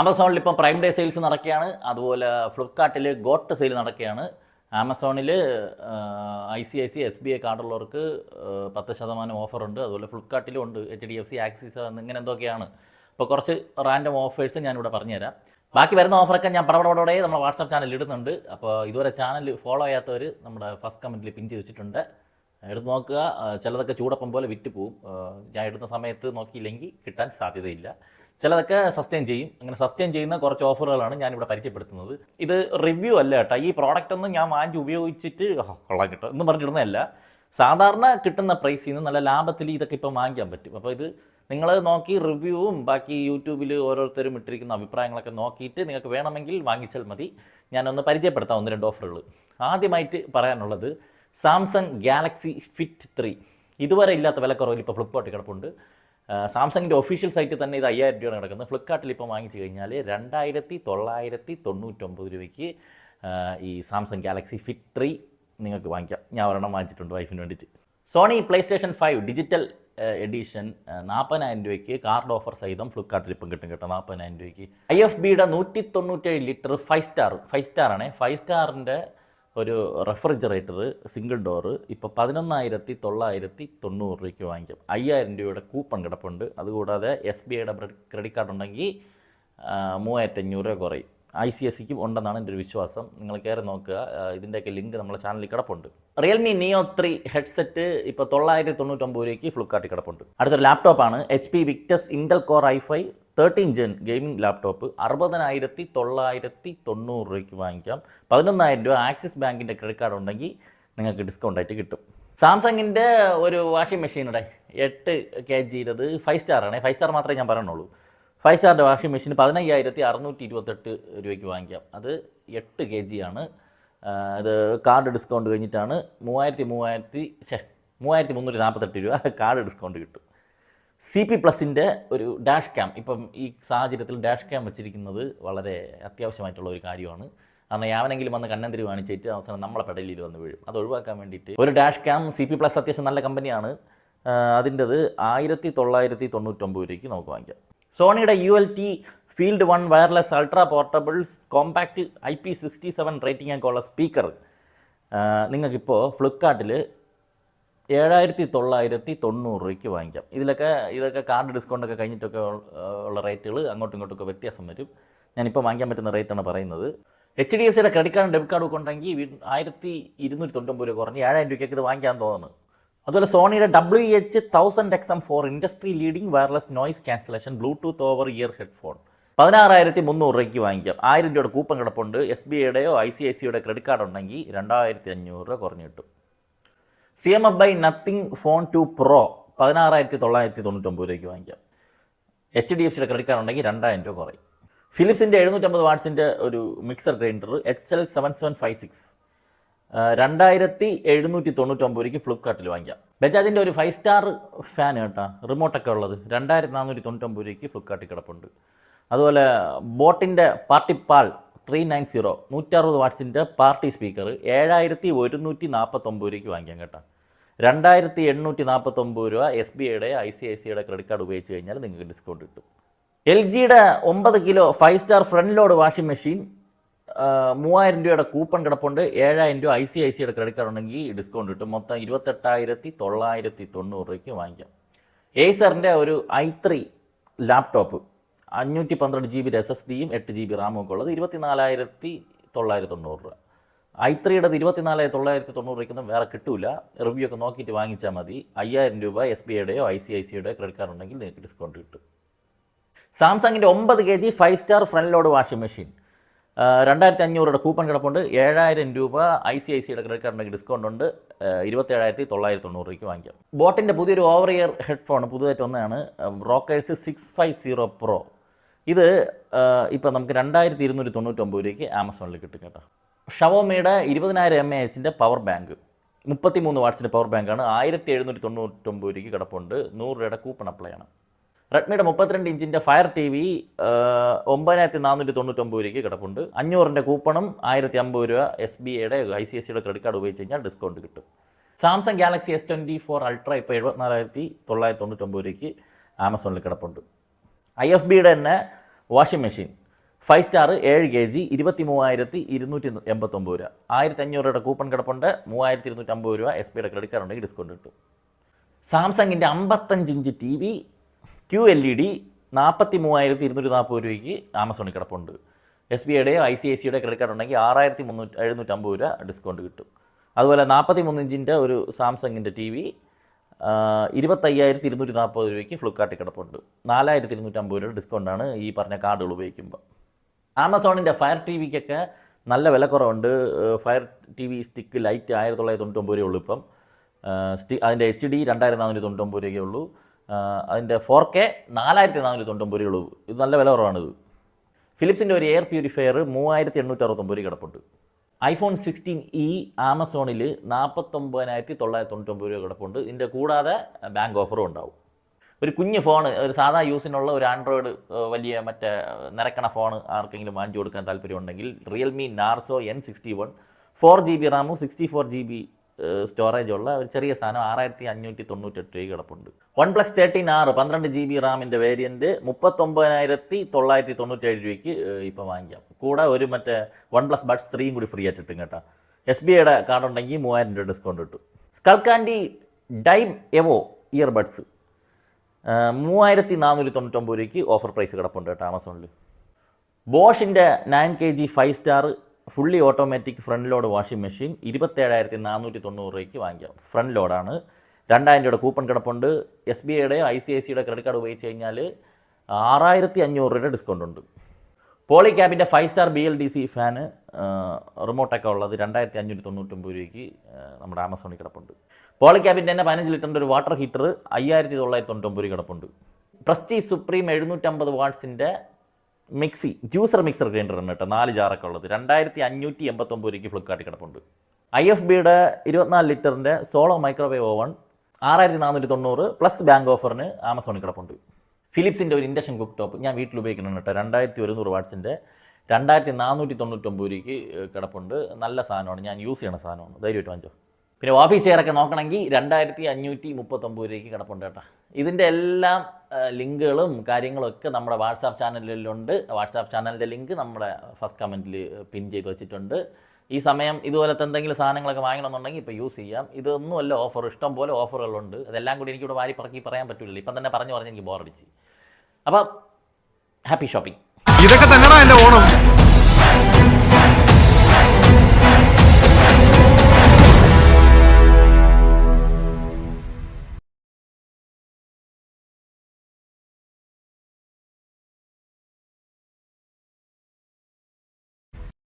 ആമസോണിൽ ഇപ്പം prime day sales നടക്കുകയാണ്. അതുപോലെ ഫ്ലിപ്കാർട്ടിൽ ഗോട്ട് സെയിൽ നടക്കുകയാണ്. ആമസോണിൽ I C I C S B I കാർഡുള്ളവർക്ക് പത്ത് ശതമാനം ഓഫറുണ്ട്. അതുപോലെ ഫ്ലിപ്കാർട്ടിലും ഉണ്ട്. H D F C Axis ഇങ്ങനെ എന്തൊക്കെയാണ്. അപ്പോൾ കുറച്ച് റാൻഡം ഓഫേഴ്സ് ഞാനിവിടെ പറഞ്ഞുതരാം. ബാക്കി വരുന്ന ഓഫറൊക്കെ ഞാൻ പടപടപടേ നമ്മുടെ വാട്സാപ്പ് ചാനലിൽ ഇടുന്നുണ്ട്. അപ്പോൾ ഇതുവരെ ചാനൽ ഫോളോ ചെയ്യാത്തവർ നമ്മുടെ ഫസ്റ്റ് കമന്റിൽ പിൻ ചെയ്ത് വെച്ചിട്ടുണ്ട്. എടുത്ത് നോക്കുക. ചിലതൊക്കെ ചൂടപ്പം പോലെ വിറ്റ് പോവും. ഞാൻ എടുത്ത സമയത്ത് നോക്കിയില്ലെങ്കിൽ കിട്ടാൻ സാധ്യതയില്ല. ചിലതൊക്കെ സസ്റ്റെയിൻ ചെയ്യും. അങ്ങനെ സസ്റ്റെയിൻ ചെയ്യുന്ന കുറച്ച് ഓഫറുകളാണ് ഞാനിവിടെ പരിചയപ്പെടുത്തുന്നത്. ഇത് റിവ്യൂ അല്ല കേട്ടോ. ഈ പ്രോഡക്റ്റ് ഒന്നും ഞാൻ വാങ്ങിച്ച് ഉപയോഗിച്ചിട്ട് കൊള്ളാൻ കിട്ടും. എന്ന് പറഞ്ഞിടുന്നതല്ല. സാധാരണ കിട്ടുന്ന പ്രൈസിൽ നിന്ന് നല്ല ലാഭത്തിൽ ഇതൊക്കെ ഇപ്പം വാങ്ങിക്കാൻ പറ്റും. അപ്പോൾ ഇത് നിങ്ങൾ നോക്കി റിവ്യൂവും ബാക്കി യൂട്യൂബിൽ ഓരോരുത്തരും ഇട്ടിരിക്കുന്ന അഭിപ്രായങ്ങളൊക്കെ നോക്കിയിട്ട് നിങ്ങൾക്ക് വേണമെങ്കിൽ വാങ്ങിച്ചാൽ മതി. ഞാനൊന്ന് പരിചയപ്പെടുത്താം ഒന്ന് രണ്ട് ഓഫറുകൾ ആദ്യമായിട്ട് പറയാനുള്ളത് സാംസങ് ഗാലക്സി ഫിറ്റ് ത്രീ ഇതുവരെ ഇല്ലാത്ത വിലക്കുറവിൽ ഇപ്പോൾ ഫ്ലിപ്കാർട്ടിൽ കിടപ്പുണ്ട്. സാംസങ്ങിന്റെ ഒഫീഷ്യൽ സൈറ്റിൽ തന്നെ ഇത് അയ്യായിരം രൂപയാണ് കിടക്കുന്നത്. ഫ്ലിപ്കാർട്ടിൽ ഇപ്പോൾ വാങ്ങിച്ചു കഴിഞ്ഞാൽ രണ്ടായിരത്തി തൊള്ളായിരത്തി തൊണ്ണൂറ്റൊമ്പത് രൂപയ്ക്ക് ഈ സാംസങ് ഗാലക്സി ഫിറ്റ് ത്രീ നിങ്ങൾക്ക് വാങ്ങിക്കാം. ഞാൻ ഒരെണ്ണം വാങ്ങിച്ചിട്ടുണ്ട് വൈഫിന് വേണ്ടിയിട്ട്. Sony play station five digital edition നാൽപ്പതിനായിരം രൂപയ്ക്ക് കാർഡ് ഓഫർ സഹിതം ഫ്ലിപ്കാർട്ടിൽ ഇപ്പം കിട്ടും കേട്ടോ നാൽപ്പതിനായിരം രൂപയ്ക്ക്. ഐ എഫ് ബിയുടെ നൂറ്റി തൊണ്ണൂറ്റേഴ് ലിറ്റർ ഫൈവ് സ്റ്റാർ ഫൈവ് സ്റ്റാറാണ്. ഫൈവ് സ്റ്റാറിന്റെ ഒരു റെഫ്രിജറേറ്റർ സിംഗിൾ ഡോറ് ഇപ്പോൾ പതിനൊന്നായിരത്തി തൊള്ളായിരത്തി തൊണ്ണൂറ് രൂപയ്ക്ക് വാങ്ങിക്കാം. അയ്യായിരം രൂപയുടെ കൂപ്പൺ കിടപ്പുണ്ട്. അതുകൂടാതെ എസ് ബി ഐയുടെ ക്രെഡിറ്റ് കാർഡ് ഉണ്ടെങ്കിൽ മൂവായിരത്തഞ്ഞൂറ് രൂപ കുറയും. ഐ സി എസ് സിക്കും ഉണ്ടെന്നാണ് എന്റെ ഒരു വിശ്വാസം. നിങ്ങൾ കയറി നോക്കുക. ഇതിന്റെയൊക്കെ ലിങ്ക് നമ്മുടെ ചാനലിൽ കിടപ്പുണ്ട്. റിയൽമി നിയോ ത്രീ ഹെഡ്സെറ്റ് ഇപ്പോൾ തൊള്ളായിരത്തി തൊണ്ണൂറ്റൊമ്പത് രൂപയ്ക്ക് ഫ്ലിപ്കാർട്ടിൽ കിടപ്പുണ്ട്. അടുത്തൊരു ലാപ്ടോപ്പാണ് H P Victus Intel core I five thirteen gen gaming laptop അറുപതിനായിരത്തി തൊള്ളായിരത്തി തൊണ്ണൂറ് രൂപയ്ക്ക് വാങ്ങിക്കാം. പതിനൊന്നായിരം രൂപ ആക്സിസ് ബാങ്കിന്റെ ക്രെഡിറ്റ് കാർഡ് ഉണ്ടെങ്കിൽ നിങ്ങൾക്ക് ഡിസ്കൗണ്ട് ആയിട്ട് കിട്ടും. സാംസങ്ങിന്റെ ഒരു വാഷിംഗ് മെഷീനുടെ എട്ട് കെ ജിയുടേത് ഫൈവ് സ്റ്റാറാണ് ഫൈവ് സ്റ്റാർ മാത്രമേ ഞാൻ പറയുന്നുള്ളൂ ഫൈവ് സ്റ്റാറിന്റെ വാഷിംഗ് മെഷീൻ പതിനയ്യായിരത്തി അറുന്നൂറ്റി ഇരുപത്തെട്ട് രൂപയ്ക്ക് വാങ്ങിക്കാം. അത് എട്ട് കെ ജി ആണ് അത് ഇത് കാർഡ് ഡിസ്കൗണ്ട് കഴിഞ്ഞിട്ടാണ് മൂവായിരത്തി മൂവായിരത്തി ഛേ മൂവായിരത്തി മുന്നൂറ്റി നാൽപ്പത്തെട്ട് രൂപ കാർഡ് ഡിസ്കൗണ്ട് കിട്ടും. സി പി പ്ലസിന്റെ ഒരു ഡാഷ് ക്യാം. ഇപ്പം ഈ സാഹചര്യത്തിൽ ഡാഷ് ക്യാം വെച്ചിരിക്കുന്നത് വളരെ അത്യാവശ്യമായിട്ടുള്ള ഒരു കാര്യമാണ്. കാരണം യാവനെങ്കിലും വന്ന് കണ്ണന്തിരി വാങ്ങിച്ചിട്ട് അവസാനം നമ്മളെ പെടലിൽ വന്ന് വീഴും. അത് ഒഴിവാക്കാൻ വേണ്ടിയിട്ട് ഒരു dash cam C P plus അത്യാവശ്യം നല്ല കമ്പനിയാണ്. അതിന്റെത് ആയിരത്തി തൊള്ളായിരത്തി തൊണ്ണൂറ്റൊമ്പത് രൂപയ്ക്ക് നമുക്ക് വാങ്ങിക്കാം. സോണിയുടെ U L T field one wireless ultra portables compact I P sixty seven rating ഒക്കെ ഉള്ള സ്പീക്കർ. നിങ്ങൾക്കിപ്പോൾ ഫ്ലിപ്കാർട്ടിൽ ഏഴായിരത്തി തൊള്ളായിരത്തി തൊണ്ണൂറ് രൂപയ്ക്ക് വാങ്ങിക്കാം. ഇതിലൊക്കെ ഇതൊക്കെ കാർഡ് ഡിസ്കൗണ്ടൊക്കെ കഴിഞ്ഞിട്ടൊക്കെ ഉള്ള- റേറ്റുകൾ അങ്ങോട്ടും ഇങ്ങോട്ടൊക്കെ വ്യത്യാസം വരും. ഞാനിപ്പോൾ വാങ്ങിക്കാൻ പറ്റുന്ന റേറ്റാണ് പറയുന്നത്. എച്ച് ഡി എഫ് സിയുടെ ക്രെഡിറ്റ് കാർഡും ഡെബിറ്റ് കാർഡും ഒക്കെ ഉണ്ടെങ്കിൽ ആയിരത്തി ഇരുന്നൂറ്റി തൊണ്ണൂറ്റൊമ്പത് രൂപ കുറഞ്ഞ് ഏഴായിരം രൂപയ്ക്ക് ഇത് വാങ്ങിക്കാൻ തോന്നുന്നു. അതുപോലെ സോണിയുടെ W H thousand X M four industry leading wireless noise cancellation bluetooth over ear headphone പതിനാറായിരത്തി മുന്നൂറ് രൂപയ്ക്ക് വാങ്ങിക്കാം. ആയിരം രൂപയുടെ കൂപ്പൺ കിടപ്പുണ്ട്. എസ് ബി ഐയുടെയോ ഐ സി ഐ സിയുടെ ക്രെഡിറ്റ് കാർഡ് ഉണ്ടെങ്കിൽ രണ്ടായിരത്തി അഞ്ഞൂറ് രൂപ കുറഞ്ഞ് കിട്ടും. C M F by nothing phone two pro പതിനാറായിരത്തി തൊള്ളായിരത്തി തൊണ്ണൂറ്റൊമ്പത് രൂപയ്ക്ക് വാങ്ങിക്കാം. എച്ച് ഡി എഫ് സിയുടെ ക്രെഡിറ്റ് കാർഡ് ഉണ്ടെങ്കിൽ രണ്ടായിരം രൂപ കുറയും. ഫിലിപ്സിന്റെ എഴുന്നൂറ്റമ്പത് വാട്ട്സിന്റെ ഒരു mixer grinder H L seven seven five six രണ്ടായിരത്തി എഴുന്നൂറ്റി തൊണ്ണൂറ്റൊമ്പത് രൂപയ്ക്ക് ഫ്ലിപ്കാർട്ടിൽ വാങ്ങിക്കാം. ബജാജിന്റെ ഒരു ഫൈവ് സ്റ്റാർ ഫാൻ കേട്ടോ റിമോട്ടൊക്കെ ഉള്ളത് രണ്ടായിരത്തി നാനൂറ്റി തൊണ്ണൂറ്റൊമ്പത് രൂപയ്ക്ക് ഫ്ലിപ്കാർട്ടിൽ കിടപ്പുണ്ട്. അതുപോലെ ബോട്ടിന്റെ party Pal three nine zero നൂറ്ററുപത് വാട്ട്സിന്റെ പാർട്ടി സ്പീക്കർ ഏഴായിരത്തി ഒരുന്നൂറ്റി നാൽപ്പത്തൊമ്പത് രൂപയ്ക്ക് വാങ്ങിക്കാം കേട്ടോ. രണ്ടായിരത്തി എണ്ണൂറ്റി നാൽപ്പത്തൊമ്പത് രൂപ എസ് ബി ഐയുടെ ഐ സി ഐ സിയുടെ ക്രെഡിറ്റ് കാർഡ് ഉപയോഗിച്ച് കഴിഞ്ഞാൽ നിങ്ങൾക്ക് ഡിസ്കൗണ്ട് കിട്ടും. എൽ ജിയുടെ ഒമ്പത് kilo five star front load washing machine മൂവായിരം രൂപയുടെ കൂപ്പൺ കിടപ്പുണ്ട്. ഏഴായിരം രൂപ ഐ സി ഐ സിയുടെ ക്രെഡിറ്റ് കാർഡ് ഉണ്ടെങ്കിൽ ഡിസ്കൗണ്ട് കിട്ടും. മൊത്തം ഇരുപത്തെട്ടായിരത്തി തൊള്ളായിരത്തി തൊണ്ണൂറ് രൂപയ്ക്ക് വാങ്ങിക്കാം. ഏസറിന്റെ ഒരു ഐ ത്രീ ലാപ്ടോപ്പ് അഞ്ഞൂറ്റി പന്ത്രണ്ട് ജി ബി എസ് എസ് ഡിയും എട്ട് ജി ബി റാമും ഒക്കെ ഉള്ളത് ഇരുപത്തി നാലായിരത്തി തൊള്ളായിരത്തി തൊണ്ണൂറ് രൂപ. ഐ ത്രീയുടെ ഇരുപത്തിനാല് തൊള്ളായിരത്തി തൊണ്ണൂറ് രൂപയ്ക്കൊന്നും വേറെ കിട്ടൂല. റിവ്യൂ ഒക്കെ നോക്കിയിട്ട് വാങ്ങിച്ചാൽ മതി. അയ്യായിരം രൂപ എസ് ബി ഐയുടെയോ ഐ സി ഐ സിയുടെയോ ക്രെഡിറ്റ് കാർഡ് ഉണ്ടെങ്കിൽ നിങ്ങൾക്ക് ഡിസ്കൗണ്ട് കിട്ടും. സാംസങ്ങിന്റെ ഒമ്പത് K G five star front load washing machine. രണ്ടായിരത്തി അഞ്ഞൂറുടെ കൂപ്പൺ കിടപ്പുണ്ട്. ഏഴായിരം രൂപ ഐ സി ഐ സിയുടെ ക്രെഡിറ്റ് കാർഡിന്റെ ഡിസ്കൗണ്ട് ഉണ്ട്. ഇരുപത്തേഴായിരത്തി തൊള്ളായിരത്തി തൊണ്ണൂറ് രൂപയ്ക്ക് വാങ്ങിക്കാം. ബോട്ടിന്റെ പുതിയൊരു ഓവർ ഇയർ ഹെഡ്ഫോൺ പുതുതായിട്ട് ഒന്നാണ് Rockerz six five zero pro ഇത് ഇപ്പോൾ നമുക്ക് രണ്ടായിരത്തി ഇരുന്നൂറ്റി തൊണ്ണൂറ്റൊമ്പത് രൂപയ്ക്ക് ആമസോണിൽ കിട്ടും കേട്ടോ. ഷവോമിയുടെ ഇരുപതിനായിരം എം എ എച്ചിന്റെ പവർ ബാങ്ക് മുപ്പത്തി മൂന്ന് വാട്ട്സിന്റെ പവർ ബാങ്കാണ് ആയിരത്തി എഴുന്നൂറ്റി തൊണ്ണൂറ്റൊമ്പത് രൂപയ്ക്ക് കിടപ്പുണ്ട്. നൂറ് രൂപയുടെ കൂപ്പൺ അപ്ലൈ ആണ്. റെഡ്മിയുടെ മുപ്പത്തിരണ്ട് ഇഞ്ചിന്റെ ഫയർ ടി വി ഒമ്പതിനായിരത്തി നാനൂറ്റി തൊണ്ണൂറ്റൊമ്പത് രൂപയ്ക്ക് കിടപ്പുണ്ട്. അഞ്ഞൂറിന്റെ കൂപ്പണും ആയിരത്തി അമ്പത് രൂപ എസ് ബി ഐയുടെ ഐ സി എസ് സിയുടെ ക്രെഡിറ്റ് കാർഡ് ഉപയോഗിച്ച് കഴിഞ്ഞാൽ ഡിസ്കൗണ്ട് കിട്ടും. Samsung Galaxy S twenty four ultra ഇപ്പോൾ എഴുപത്തിനാലായിരത്തി തൊള്ളായിരത്തി തൊണ്ണൂറ്റൊമ്പത് രൂപയ്ക്ക് ആമസോണിൽ കിടപ്പുണ്ട് ഐ എഫ് ബിയുടെ തന്നെ വാഷിംഗ് മെഷീൻ ഫൈവ് സ്റ്റാർ ഏഴ് കെ ജി ഇരുപത്തി മൂവായിരത്തി ഇരുന്നൂറ്റി എൺപത്തൊമ്പത് രൂപ. ആയിരത്തി അഞ്ഞൂറ് രൂപയുടെ കൂപ്പൺ കിടപ്പുണ്ട്. മൂവായിരത്തി ഇരുന്നൂറ്റി അമ്പത് രൂപ എസ് ബിയുടെ ക്രെഡിറ്റ് കാർഡ് ഉണ്ടെങ്കിൽ ഡിസ്കൗണ്ട് കിട്ടും. സാംസങ്ങിന്റെ അമ്പത്തഞ്ച് inch T V Q L E D നാൽപ്പത്തി മൂവായിരത്തി ഇരുന്നൂറ്റി നാൽപ്പത് രൂപയ്ക്ക് ആമസോണിൽ കിടപ്പുണ്ട്. എസ് ബി ഐയുടെയോ ഐ സി ഐ സിയുടെ ക്രെഡിറ്റ് കാർഡ് ഉണ്ടെങ്കിൽ ആറായിരത്തി മുന്നൂറ്റി എഴുന്നൂറ്റമ്പത് രൂപ ഡിസ്കൗണ്ട് കിട്ടും. അതുപോലെ നാൽപ്പത്തി മൂന്ന് ഇഞ്ചിന്റെ ഒരു സാംസങ്ങിന്റെ ടി വി ഇരുപത്തയ്യായിരത്തി ഇരുന്നൂറ്റി നാൽപ്പത് രൂപയ്ക്ക് ഫ്ലിപ്കാർട്ടിൽ കിടപ്പുണ്ട്. നാലായിരത്തി ഇരുന്നൂറ്റമ്പത് രൂപ ഡിസ്കൗണ്ടാണ് ഈ പറഞ്ഞ കാർഡുകൾ ഉപയോഗിക്കുമ്പോൾ ആമസോണിന്റെ ഫയർ ടി വിക്കൊക്കെ നല്ല വിലക്കുറവുണ്ട്. Fire T V stick lite ആയിരത്തി തൊള്ളായിരത്തി തൊണ്ണൂറ്റൊമ്പത് ഉള്ളൂ ഇപ്പം. സ്റ്റി അതിന്റെ എച്ച് ഡി രണ്ടായിരത്തി നാനൂറ്റി തൊണ്ണൂറ്റൊമ്പത് രൂപയേ ഉള്ളൂ. അതിന്റെ ഫോർ കെ നാലായിരത്തി നാനൂറ്റി തൊണ്ണൂറ്റൊമ്പത് രൂപയേ ഉള്ളൂ. ഇത് നല്ല വില കുറവാണിത് ഫിലിപ്സിന്റെ ഒരു എയർ പ്യൂരിഫയർ മൂവായിരത്തി എണ്ണൂറ്റി അറുപത്തൊമ്പത് രൂപ കിടപ്പുണ്ട്. ഐഫോൺ സിക്സ്റ്റീൻ ഇ ആമസോണിൽ നാൽപ്പത്തൊമ്പതിനായിരത്തി തൊള്ളായിരത്തി തൊണ്ണൂറ്റൊമ്പത് രൂപ കിടപ്പുണ്ട്. ഇതിന്റെ കൂടാതെ ബാങ്ക് ഓഫറും ഉണ്ടാവും. ഒരു കുഞ്ഞ് ഫോൺ ഒരു സാധാ യൂസിനുള്ള ഒരു ആൻഡ്രോയിഡ് വലിയ മറ്റേ നിരക്കണ ഫോൺ ആർക്കെങ്കിലും വാങ്ങിച്ചു കൊടുക്കാൻ താല്പര്യമുണ്ടെങ്കിൽ Realme Narzo N sixty one four G B റാമും sixty four G B storage ഉള്ള ഒരു ചെറിയ സാധനം ആറായിരത്തി അഞ്ഞൂറ്റി തൊണ്ണൂറ്റെട്ട് രൂപ കിടപ്പുണ്ട്. വൺ പ്ലസ് തേർട്ടീൻ ആറ് പന്ത്രണ്ട് ജി ബി റാമിന്റെ വേരിയന്റ് മുപ്പത്തൊമ്പതിനായിരത്തി തൊള്ളായിരത്തി തൊണ്ണൂറ്റേഴ് രൂപയ്ക്ക് ഇപ്പോൾ വാങ്ങിക്കാം. കൂടെ ഒരു മറ്റേ വൺ പ്ലസ് ബഡ്സ് ത്രീയും കൂടി ഫ്രീ ആയിട്ട് കിട്ടും. കേട്ടോ എസ് ബി ഐയുടെ കാർഡ് ഉണ്ടെങ്കിൽ മൂവായിരം രൂപ ഡിസ്കൗണ്ട് കിട്ടും. സ്കൾക്കാൻഡി ഡൈം എവോ ഇയർബഡ്സ് മൂവായിരത്തി നാനൂറ്റി തൊണ്ണൂറ്റൊമ്പത് രൂപയ്ക്ക് ഓഫർ പ്രൈസ് കിടപ്പുണ്ട് കേട്ടോ ആമസോണിൽ ബോഷിന്റെ nine K G five star fully automatic front load washing machine ഇരുപത്തേഴായിരത്തി നാനൂറ്റി തൊണ്ണൂറ് രൂപയ്ക്ക് വാങ്ങിക്കാം ഫ്രണ്ട് ലോഡാണ് രണ്ടായിരം രൂപയുടെ കൂപ്പൺ കിടപ്പുണ്ട്. എസ് ബി ഐയുടെ ഐ സി ഐ സിയുടെ ക്രെഡിറ്റ് കാർഡ് ഉപയോഗിച്ച് കഴിഞ്ഞാൽ ആറായിരത്തി അഞ്ഞൂറ് രൂപയുടെ ഡിസ്കൗണ്ട് ഉണ്ട്. പോളി ക്യാബിന്റെ five star B L D C fan റിമോട്ടൊക്കെ ഉള്ളത് രണ്ടായിരത്തി അഞ്ഞൂറ്റി തൊണ്ണൂറ്റൊമ്പത് രൂപയ്ക്ക് നമ്മുടെ ആമസോണിൽ കിടപ്പുണ്ട്. പോളി ക്യാബിന്റെ തന്നെ പതിനഞ്ച് ലിറ്ററിന്റെ ഒരു വാട്ടർ ഹീറ്റർ അയ്യായിരത്തി തൊള്ളായിരത്തി തൊണ്ണൂറ്റൊമ്പത് രൂപ കിടപ്പുണ്ട്. പ്രസ്റ്റി സുപ്രീം എഴുന്നൂറ്റമ്പത് വാട്ട്സിന്റെ മിക്സി ജ്യൂസർ മിക്സർ ഗ്രൈൻഡർ ആണ് കേട്ടോ നാല് ജാറൊക്കെ ഉള്ളത്. രണ്ടായിരത്തി അഞ്ഞൂറ്റി എൺപത്തൊമ്പത് രൂപയ്ക്ക് ഫ്ലിപ്കാർട്ടിൽ കിടപ്പുണ്ട്. ഐ എഫ് ബിയുടെ ഇരുപത്തിനാല് ലിറ്ററിന്റെ സോളോ മൈക്രോവേവ് ഓവൺ ആറായിരത്തി നാനൂറ്റി തൊണ്ണൂറ് പ്ലസ് ബാങ്ക് ഓഫറിന് ആമസോണിൽ കിടപ്പുണ്ട്. ഫിലിപ്സിന്റെ ഒരു ഇൻഡക്ഷൻ കുക്ക് ടോപ്പ് ഞാൻ വീട്ടിൽ ഉപയോഗിക്കുന്നുണ്ട് കേട്ടോ രണ്ടായിരത്തി ഒരുന്നൂറ് വാട്ട്സിന്റെ രണ്ടായിരത്തി നാനൂറ്റി തൊണ്ണൂറ്റൊമ്പത് രൂപയ്ക്ക് കിടപ്പുണ്ട്. നല്ല സാധനമാണ്. ഞാൻ യൂസ് ചെയ്യണ സാധനമാണ്. ധൈര്യമായിട്ട് വാങ്ങിച്ചോ. പിന്നെ ഓഫീസ് ചെയറൊക്കെ നോക്കണമെങ്കിൽ രണ്ടായിരത്തി അഞ്ഞൂറ്റി മുപ്പത്തൊമ്പത് രൂപയ്ക്ക് കിടപ്പുണ്ട് കേട്ടോ. ഇതിന്റെ എല്ലാം ലിങ്കുകളും കാര്യങ്ങളും ഒക്കെ നമ്മുടെ വാട്സാപ്പ് ചാനലിലുണ്ട്. വാട്സാപ്പ് ചാനലിന്റെ ലിങ്ക് നമ്മുടെ ഫസ്റ്റ് കമന്റിൽ പിൻ ചെയ്ത് വെച്ചിട്ടുണ്ട്. ഈ സമയം ഇതുപോലത്തെ എന്തെങ്കിലും സാധനങ്ങളൊക്കെ വാങ്ങണമെന്നുണ്ടെങ്കിൽ ഇപ്പോൾ യൂസ് ചെയ്യാം. ഇതൊന്നുമല്ല ഓഫർ ഇഷ്ടം പോലെ ഓഫറുകളുണ്ട് അതെല്ലാം കൂടി എനിക്കിവിടെ വാരി പറക്കി പറയാൻ പറ്റില്ല ഇപ്പം തന്നെ പറഞ്ഞു പറഞ്ഞ് എനിക്ക് ബോറടിച്ച് അപ്പം ഹാപ്പി ഷോപ്പിംഗ് ഇതൊക്കെ തന്നെടാ എന്റെ ഓണം.